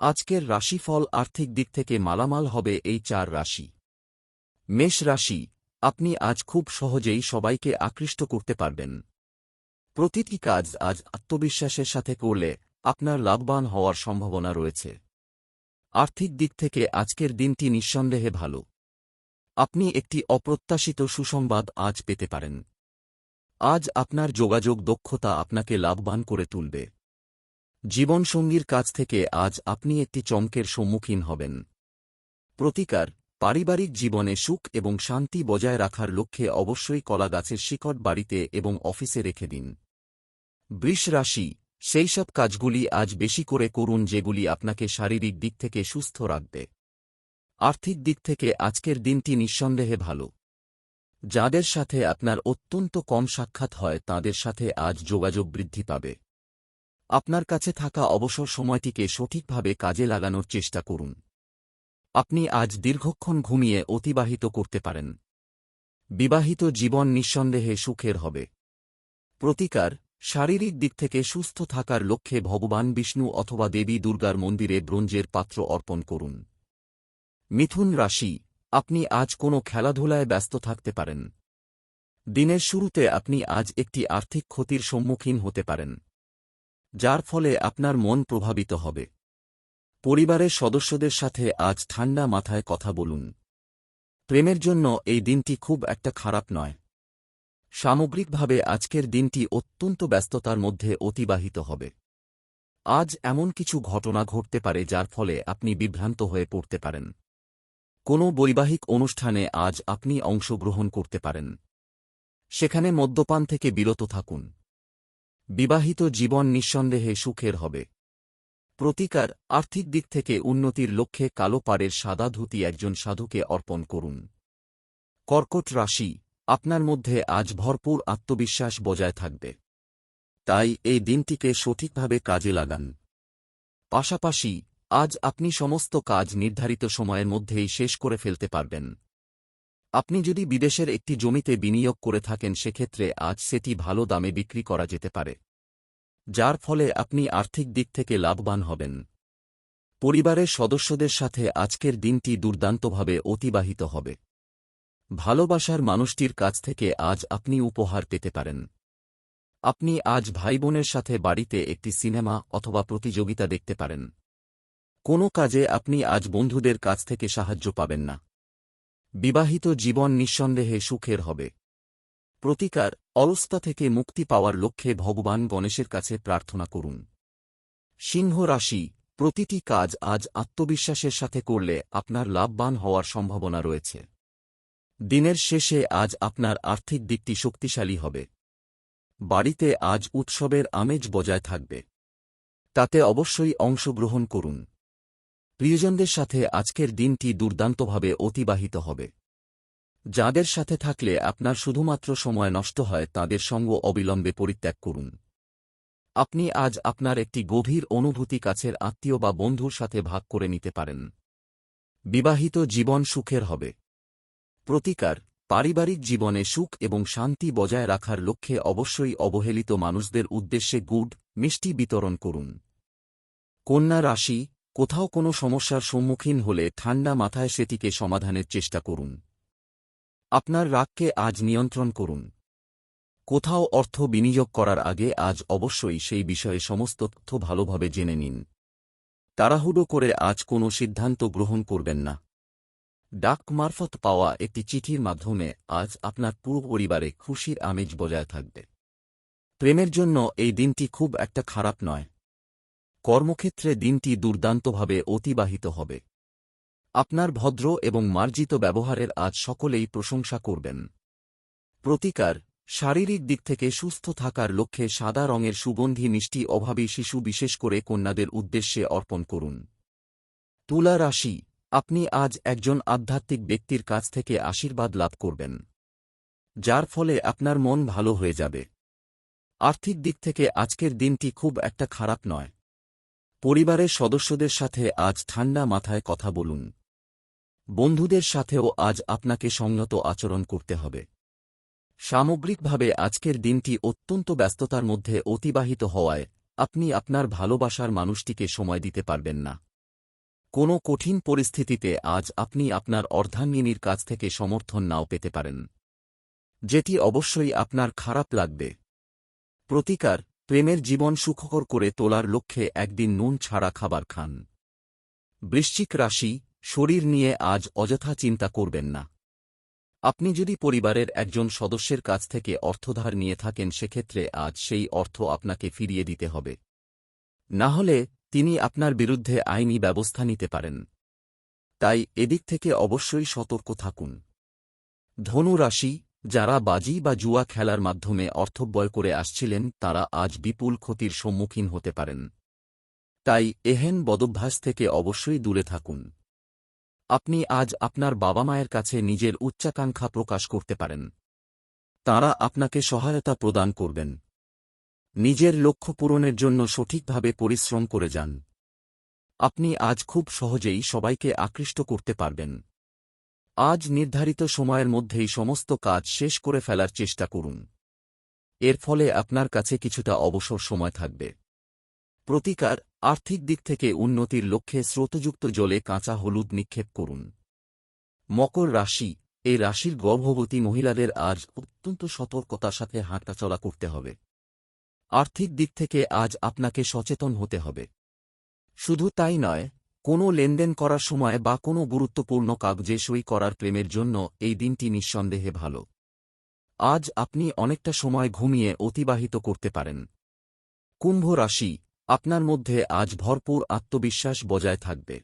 আজকের রাশিফল আর্থিক দিক থেকে মালামাল হবে এই চার রাশি। মেষ রাশি, আপনি আজ খুব সহজেই সবাইকে আকৃষ্ট করতে পারবেন। প্রতিটি কাজ আজ আত্মবিশ্বাসের সাথে করলে আপনার লাভবান হওয়ার সম্ভাবনা রয়েছে। আর্থিক দিক থেকে আজকের দিনটি নিঃসন্দেহে ভালো। আপনি একটি অপ্রত্যাশিত সুসংবাদ আজ পেতে পারেন। আজ আপনার যোগাযোগ দক্ষতা আপনাকে লাভবান করে তুলবে। জীবনসঙ্গীর কাছ থেকে আজ আপনি একটি চমকের সম্মুখীন হবেন। প্রতিকার, পারিবারিক জীবনে সুখ এবং শান্তি বজায় রাখার লক্ষ্যে অবশ্যই কলা গাছের শিকড় বাড়িতে এবং অফিসে রেখে দিন। বৃষ রাশি, সেই সব কাজগুলি আজ বেশি করে করুন যেগুলি আপনাকে শারীরিক দিক থেকে সুস্থ রাখবে। আর্থিক দিক থেকে আজকের দিনটি নিঃসন্দেহে ভালো। যাদের সাথে আপনার অত্যন্ত কম সাক্ষাৎ হয়, তাদের সাথে আজ যোগাযোগ বৃদ্ধি পাবে। আপনার কাছে থাকা অবসর সময়টিকে সঠিকভাবে কাজে লাগানোর চেষ্টা করুন। আপনি আজ দীর্ঘক্ষণ ঘুমিয়ে অতিবাহিত করতে পারেন। বিবাহিত জীবন নিঃসন্দেহে সুখের হবে। প্রতিকার, শারীরিক দিক থেকে সুস্থ থাকার লক্ষ্যে ভগবান বিষ্ণু অথবা দেবী দুর্গার মন্দিরে ব্রোঞ্জের পাত্র অর্পণ করুন। মিথুন রাশি, আপনি আজ কোনো খেলাধুলায় ব্যস্ত থাকতে পারেন। দিনের শুরুতে আপনি আজ একটি আর্থিক ক্ষতির সম্মুখীন হতে পারেন। যার ফলে আপনার মন প্রভাবিত হবে। পরিবারের সদস্যদের সাথে আজ ঠান্ডা মাথায় কথা বলুন। প্রেমের জন্য এই দিনটি খুব একটা খারাপ নয়। সামগ্রিকভাবে আজকের দিনটি অত্যন্ত ব্যস্ততার মধ্যে অতিবাহিত হবে। আজ এমন কিছু ঘটনা ঘটতে পারে যার ফলে আপনি বিভ্রান্ত হয়ে পড়তে পারেন। কোনো বৈবাহিক অনুষ্ঠানে আজ আপনি অংশগ্রহণ করতে পারেন। সেখানে মদ্যপান থেকে বিরত থাকুন। বিবাহিত জীবন নিঃসন্দেহে সুখের হবে। প্রতিকার আর্থিক দিক থেকে উন্নতির লক্ষ্যে কালো পাড়ের সাদা ধুতি একজন সাধুকে অর্পণ করুন। কর্কট রাশি, আপনার মধ্যে আজ ভরপুর আত্মবিশ্বাস বজায় থাকবে। তাই এই দিনটিকে সঠিকভাবে কাজে লাগান। পাশাপাশি, আজ আপনি সমস্ত কাজ নির্ধারিত সময়ের মধ্যেই শেষ করে ফেলতে পারবেন। আপনি যদি বিদেশের একটি জমিতে বিনিয়োগ করে থাকেন, সেক্ষেত্রে আজ সেটি ভালো দামে বিক্রি করা যেতে পারে, যার ফলে আপনি আর্থিক দিক থেকে লাভবান হবেন। পরিবারের সদস্যদের সাথে আজকের দিনটি দুর্দান্তভাবে অতিবাহিত হবে। ভালোবাসার মানুষটির কাছ থেকে আজ আপনি উপহার পেতে পারেন। আপনি আজ ভাইবোনের সাথে বাড়িতে একটি সিনেমা অথবা প্রতিযোগিতা দেখতে পারেন। কোনো কাজে আপনি আজ বন্ধুদের কাছ থেকে সাহায্য পাবেন না। বিবাহিত জীবন নিঃসন্দেহে সুখের হবে। প্রতিকার, অলস্তা থেকে মুক্তি পাওয়ার লক্ষ্যে ভগবান গণেশের কাছে প্রার্থনা করুন। সিংহ রাশি, প্রতিটি কাজ আজ আত্মবিশ্বাসের সাথে করলে আপনার লাভবান হওয়ার সম্ভাবনা রয়েছে। দিনের শেষে আজ আপনার আর্থিক দিকটি শক্তিশালী হবে। বাড়িতে আজ উৎসবের আমেজ বজায় থাকবে। তাতে অবশ্যই অংশগ্রহণ করুন। প্রিয়জনদের সাথে আজকের দিনটি দুর্দান্তভাবে অতিবাহিত হবে। যাদের সাথে থাকলে আপনার শুধুমাত্র সময় নষ্ট হয়, তাদের সঙ্গ অবিলম্বে পরিত্যাগ করুন। আপনি আজ আপনার একটি গভীর অনুভূতি কাছের আত্মীয় বা বন্ধুর সাথে ভাগ করে নিতে পারেন। বিবাহিত জীবন সুখের হবে। প্রতিকার, পারিবারিক জীবনে সুখ এবং শান্তি বজায় রাখার লক্ষ্যে অবশ্যই অবহেলিত মানুষদের উদ্দেশ্যে গুড, মিষ্টি বিতরণ করুন। কন্যা রাশি কোথাও কোনো সমস্যার সম্মুখীন হলে ঠান্ডা মাথায় সেটিকে সমাধানের চেষ্টা করুন। আপনার রাগকে আজ নিয়ন্ত্রণ করুন। কোথাও অর্থ বিনিয়োগ করার আগে আজ অবশ্যই সেই বিষয়ে সমস্ত তথ্য ভালোভাবে জেনে নিন। তাড়াহুড়ো করে আজ কোনো সিদ্ধান্ত গ্রহণ করবেন না। ডাক মারফত পাওয়া একটি চিঠির মাধ্যমে আজ আপনার পুরো পরিবারে খুশির আমেজ বজায় থাকবে। প্রেমের জন্য এই দিনটি খুব একটা খারাপ নয়। কর্মক্ষেত্রে দিনটি দুর্দান্তভাবে অতিবাহিত হবে। আপনার ভদ্র এবং মার্জিত ব্যবহারের আজ সকলেই প্রশংসা করবেন। প্রতিকার, শারীরিক দিক থেকে সুস্থ থাকার লক্ষ্যে সাদা রঙের সুগন্ধি মিষ্টি অভাবী শিশু বিশেষ করে কন্যাদের উদ্দেশ্যে অর্পণ করুন। তুলা রাশি, আপনি আজ একজন আধ্যাত্মিক ব্যক্তির কাছ থেকে আশীর্বাদ লাভ করবেন। যার ফলে আপনার মন ভালো হয়ে যাবে। আর্থিক দিক থেকে আজকের দিনটি খুব একটা খারাপ নয়। পরিবারের সদস্যদের সাথে আজ ঠান্ডা মাথায় কথা বলুন। বন্ধুদের সাথেও আজ আপনাকে সংযত আচরণ করতে হবে। সামগ্রিকভাবে আজকের দিনটি অত্যন্ত ব্যস্ততার মধ্যে অতিবাহিত হওয়ায় আপনি আপনার ভালোবাসার মানুষটিকে সময় দিতে পারবেন না। কোনো কঠিন পরিস্থিতিতে আজ আপনি আপনার অর্ধাঙ্গিনীর কাছ থেকে সমর্থন নাও পেতে পারেন। যেটি অবশ্যই আপনার খারাপ লাগবে। প্রতিকার প্রেমের জীবন সুখকর করে তোলার লক্ষ্যে একদিন নুন ছাড়া খাবার খান। বৃশ্চিক রাশি, শরীর নিয়ে আজ অযথা চিন্তা করবেন না। আপনি যদি পরিবারের একজন সদস্যের কাছ থেকে অর্থধার নিয়ে থাকেন, সেক্ষেত্রে আজ সেই অর্থ আপনাকে ফিরিয়ে দিতে হবে। না হলে তিনি আপনার বিরুদ্ধে আইনি ব্যবস্থা নিতে পারেন। তাই এদিক থেকে অবশ্যই সতর্ক থাকুন। ধনু রাশি যারা বাজি বা জুয়া খেলার মাধ্যমে অর্থব্যয় করে আসছিলেন, তারা আজ বিপুল ক্ষতির সম্মুখীন হতে পারেন। তাই এহেন বদভ্যাস থেকে অবশ্যই দূরে থাকুন। আপনি আজ আপনার বাবা মায়ের কাছে নিজের উচ্চাকাঙ্ক্ষা প্রকাশ করতে পারেন। তাঁরা আপনাকে সহায়তা প্রদান করবেন। নিজের লক্ষ্য পূরণের জন্য সঠিকভাবে পরিশ্রম করে যান। আপনি আজ খুব সহজেই সবাইকে আকৃষ্ট করতে পারবেন। আজ নির্ধারিত সময়ের মধ্যেই সমস্ত কাজ শেষ করে ফেলার চেষ্টা করুন। এর ফলে আপনার কাছে কিছুটা অবসর সময় থাকবে। প্রতিকার, আর্থিক দিক থেকে উন্নতির লক্ষ্যে স্রোতযুক্ত জলে কাঁচা হলুদ নিক্ষেপ করুন। মকর রাশি এই রাশির গর্ভবতী মহিলাদের আজ অত্যন্ত সতর্কতার সাথে হাঁটাচলা করতে হবে। আর্থিক দিক থেকে আজ আপনাকে সচেতন হতে হবে। শুধু তাই নয় কোনো লেনদেন করার সময় বা কোনো গুরুত্বপূর্ণ কাগজে সই করার প্রেমের জন্য এই দিনটি নিঃসন্দেহে ভালো। আজ আপনি অনেকটা সময় ঘুমিয়ে অতিবাহিত করতে পারেন। কুম্ভ রাশি, আপনার মধ্যে আজ ভরপুর আত্মবিশ্বাস বজায় থাকবে।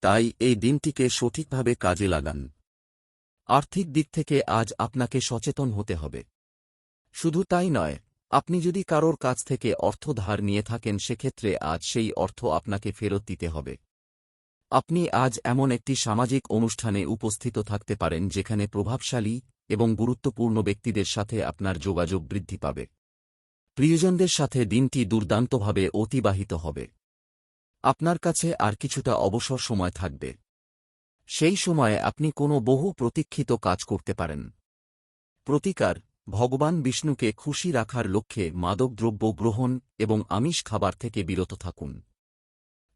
তাই এই দিনটিকে সঠিকভাবে কাজে লাগান। আর্থিক দিক থেকে আজ আপনাকে সচেতন হতে হবে। শুধু তাই নয় আপনি যদি কারোর কাছ থেকে অর্থ ধার নিয়ে থাকেন, সেক্ষেত্রে আজ সেই অর্থ আপনাকে ফেরত দিতে হবে। আপনি আজ এমন একটি সামাজিক অনুষ্ঠানে উপস্থিত থাকতে পারেন, যেখানে প্রভাবশালী এবং গুরুত্বপূর্ণ ব্যক্তিদের সাথে আপনার যোগাযোগ বৃদ্ধি পাবে। প্রিয়জনদের সাথে দিনটি দুর্দান্তভাবে অতিবাহিত হবে। আপনার কাছে আর কিছুটা অবসর সময় থাকবে। সেই সময়ে আপনি কোনো বহু প্রতীক্ষিত কাজ করতে পারেন। প্রতিকার ভগবান বিষ্ণুকে খুশি রাখার লক্ষ্যে মাদকদ্রব্য গ্রহণ এবং আমিষ খাবার থেকে বিরত থাকুন।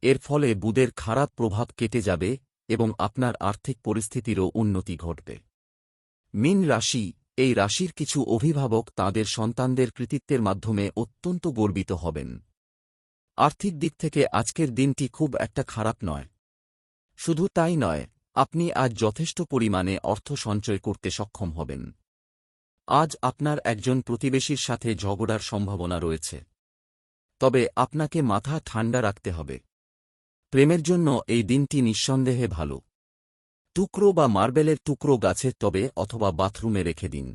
এর ফলে বুদের খারাপ প্রভাব কেটে যাবে এবং আপনার আর্থিক পরিস্থিতিরও উন্নতি ঘটবে। মিন রাশি, এই রাশির কিছু অভিভাবক তাদের সন্তানদের কৃতিত্বের মাধ্যমে অত্যন্ত গর্বিত হবেন। আর্থিক দিক থেকে আজকের দিনটি খুব একটা খারাপ নয়। শুধু তাই নয়, আপনি আজ যথেষ্ট পরিমাণে অর্থ সঞ্চয় করতে সক্ষম হবেন। আজ আপনার একজন প্রতিবেশীর সাথে ঝগড়ার সম্ভাবনা রয়েছে। তবে আপনাকে মাথা ঠান্ডা রাখতে হবে। প্রেমের জন্য এই দিনটি নিঃসন্দেহে ভালো। টুকরো বা মার্বেলের টুকরো গাছের তবে অথবা বাথরুমে রেখে দিন।